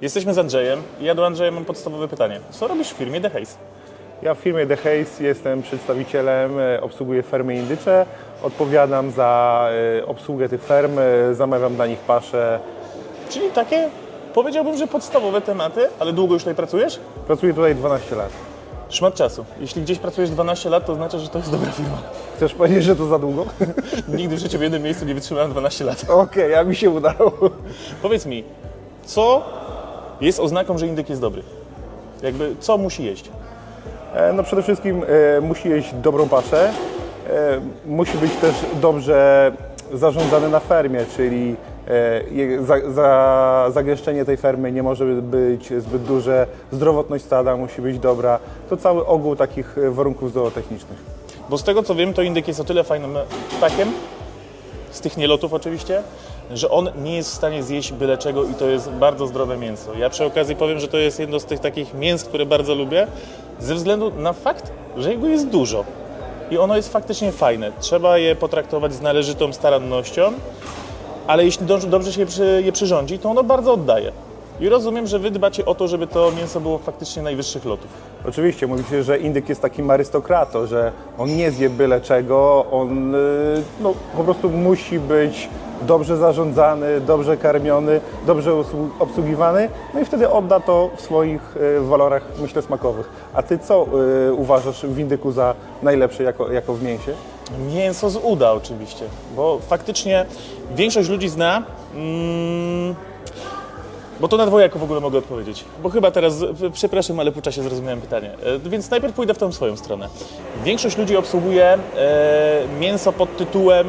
Jesteśmy z Andrzejem i ja do Andrzeja mam podstawowe pytanie. Co robisz w firmie The Haze? Ja w firmie The Haze jestem przedstawicielem, e, obsługuję fermy indycze, odpowiadam za e, obsługę tych ferm, e, zamawiam dla nich pasze. Czyli takie, powiedziałbym, że podstawowe tematy, ale długo już tutaj pracujesz? Pracuję tutaj 12 lat. Szmat czasu. Jeśli gdzieś pracujesz 12 lat, to znaczy, że to jest dobra firma. Chcesz powiedzieć, że to za długo? Nigdy w życiu w jednym miejscu nie wytrzymałem 12 lat. Okej, a mi się udało. Powiedz mi, co jest oznaką, że indyk jest dobry? Jakby, co musi jeść? E, No przede wszystkim e, musi jeść dobrą paszę, e, musi być też dobrze zarządzany na fermie, czyli za, za, zagęszczenie tej fermy nie może być zbyt duże, zdrowotność stada musi być dobra. To cały ogół takich warunków zootechnicznych. Bo z tego co wiem, to indyk jest o tyle fajnym ptakiem, z tych nielotów oczywiście, że on nie jest w stanie zjeść byle czego i to jest bardzo zdrowe mięso. Ja przy okazji powiem, że to jest jedno z tych takich mięs, które bardzo lubię, ze względu na fakt, że jego jest dużo. I ono jest faktycznie fajne. Trzeba je potraktować z należytą starannością, ale jeśli dobrze, się je, przy, je przyrządzi, to ono bardzo oddaje. I rozumiem, że wy dbacie o to, żeby to mięso było faktycznie najwyższych lotów. Oczywiście mówi się, że indyk jest takim arystokratą, że on nie zje byle czego, on y, no, po prostu musi być dobrze zarządzany, dobrze karmiony, dobrze obsługiwany, no i wtedy odda to w swoich y, walorach, myślę, smakowych. A ty co y, uważasz w indyku za najlepsze jako, jako w mięsie? Mięso z uda oczywiście, bo faktycznie większość ludzi zna. Mm, bo to na dwojako w ogóle mogę odpowiedzieć. Bo chyba teraz, przepraszam, ale po czasie zrozumiałem pytanie. E, Więc najpierw pójdę w tą swoją stronę. Większość ludzi obsługuje e, mięso pod tytułem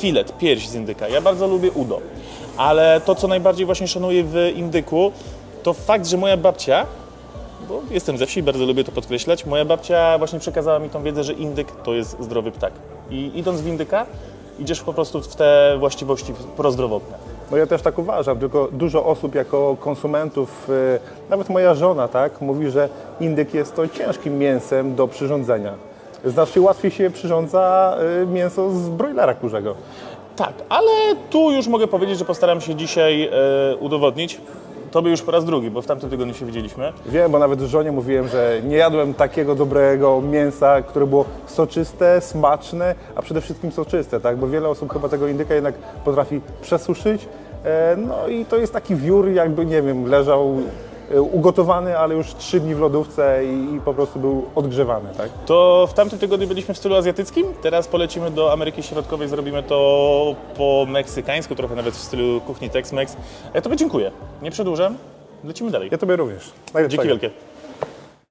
filet, pierś z indyka. Ja bardzo lubię udo. Ale to, co najbardziej właśnie szanuję w indyku, to fakt, że moja babcia bo jestem ze wsi, bardzo lubię to podkreślać. Moja babcia właśnie przekazała mi tą wiedzę, że indyk to jest zdrowy ptak. I idąc w indyka, idziesz po prostu w te właściwości prozdrowotne. No ja też tak uważam, tylko dużo osób jako konsumentów, y, nawet moja żona, tak, mówi, że indyk jest to ciężkim mięsem do przyrządzenia. Znacznie łatwiej się przyrządza y, mięso z broilera kurzego. Tak, ale tu już mogę powiedzieć, że postaram się dzisiaj e, udowodnić. Tobie już po raz drugi, bo w tamtym tygodniu się widzieliśmy. Wiem, bo nawet żonie mówiłem, że nie jadłem takiego dobrego mięsa, które było soczyste, smaczne, a przede wszystkim soczyste, tak? Bo wiele osób chyba tego indyka jednak potrafi przesuszyć. E, No i to jest taki wiór, jakby, nie wiem, leżał ugotowany, ale już trzy dni w lodówce i, i po prostu był odgrzewany, tak? To w tamtym tygodniu byliśmy w stylu azjatyckim, teraz polecimy do Ameryki Środkowej, zrobimy to po meksykańsku, trochę nawet w stylu kuchni Tex-Mex. Ja Tobie dziękuję. Nie przedłużam, lecimy dalej. Ja Tobie również. Dzięki wielkie.